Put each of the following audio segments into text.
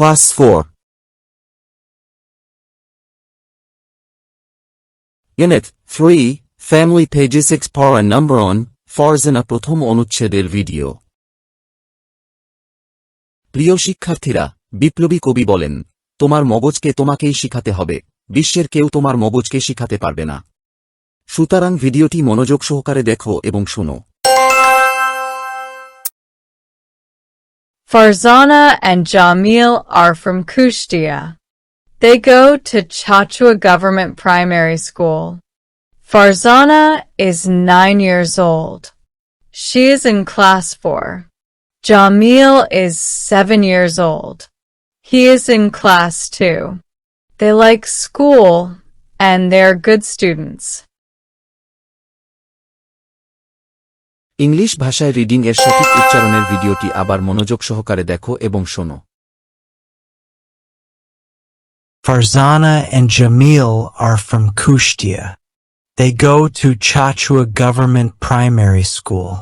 Class 4 Unit 3 Family Pages 6 Para Number on Farzana প্রথম অনুচ্ছেদের video প্রিয় শিক্ষার্থীরা, বিপ্লবী কবি বলেন, তোমার মগজকে তোমাকেই শিখাতে হবে। বিশ্বের কেউ তোমার মগজকে শিখাতে পারবে না। সুতরাং ভিডিওটি মনোযোগ সহকারে দেখো এবং শোনো। Farzana and Jamil are from Kushtia. They go to Chachua Government Primary School. Farzana is nine years old. She is in class four. Jamil is seven years old. He is in class two. They like school and they're good students. English ভাষায় reading এর সঠিক উচ্চারণের ভিডিওটি আবার মনোযোগ সহকারে দেখো এবং শোনো Farzana and Jamil are from Kushtia. They go to Chachua Government Primary School.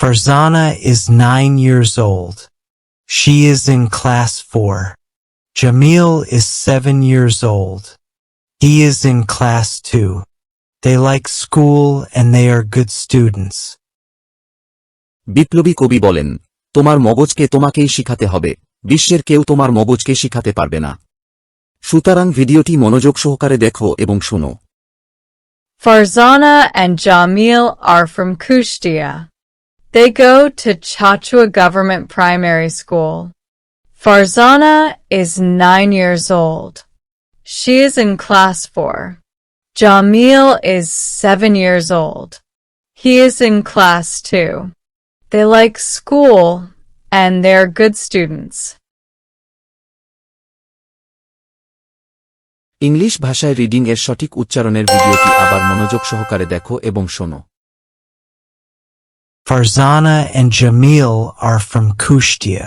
Farzana is nine years old. She is in class four. Jamil is seven years old. He is in class two. They like school and they are good students. বিপ্লবী কবি বলেন তোমার মগজকে তোমাকেই শিখাতে হবে বিশ্বের কেউ তোমার মগজকে শিখাতে পারবে না সুতরাং ভিডিওটি মনোযোগ সহকারে দেখো এবং শোনো Farzana and Jamil are from Kushtia. They go to Chachua Government Primary School. Farzana is nine years old. She is in class four. Jamil is seven years old. He is in class two. They like school and they're good students. English ভাষায় reading এর সঠিক উচ্চারণের ভিডিওটি আবার মনোযোগ সহকারে দেখো এবং শোনো Farzana and Jamil are from Kushtia.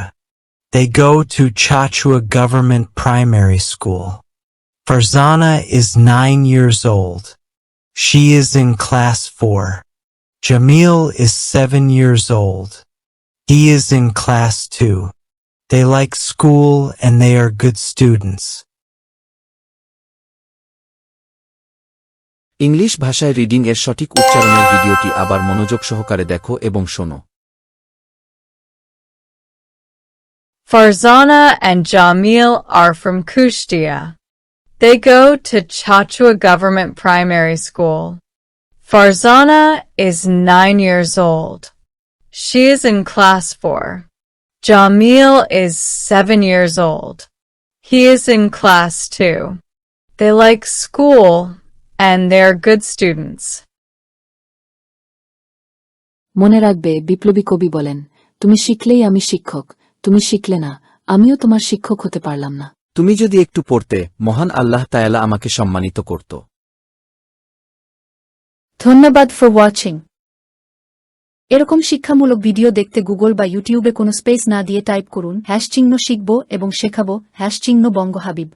They go to Chachua Government Primary School. Farzana is nine years old. She is in class four. Jamil is seven years old. He is in class two. They like school and they are good students. English ভাষায় reading এর সঠিক উচ্চারণের ভিডিওটি আবার মনোযোগ সহকারে দেখো এবং শোনো Farzana and Jamil are from Kushtia. They go to Chachua Government Primary School. Farzana is nine years old. She is in class four. Jamil is seven years old. He is in class two. They like school and they're good students. মনে রাখবে বিপ্লবী কবি বলেন তুমি শিখলেই আমি শিক্ষক তুমি শিখলে না আমিও তোমার শিক্ষক হতে পারলাম না তুমি যদি একটু পড়তে মহান আল্লাহ তায়ালা আমাকে সম্মানিত করত ধন্যবাদ ফর ওয়াচিং। এরকম শিক্ষামূলক ভিডিও দেখতে গুগল বা ইউটিউবে কোনো স্পেস না দিয়ে টাইপ করুন হ্যাশ চিহ্ন শিখব এবং শেখাবো হ্যাশ চিহ্ন বঙ্গ হাবিব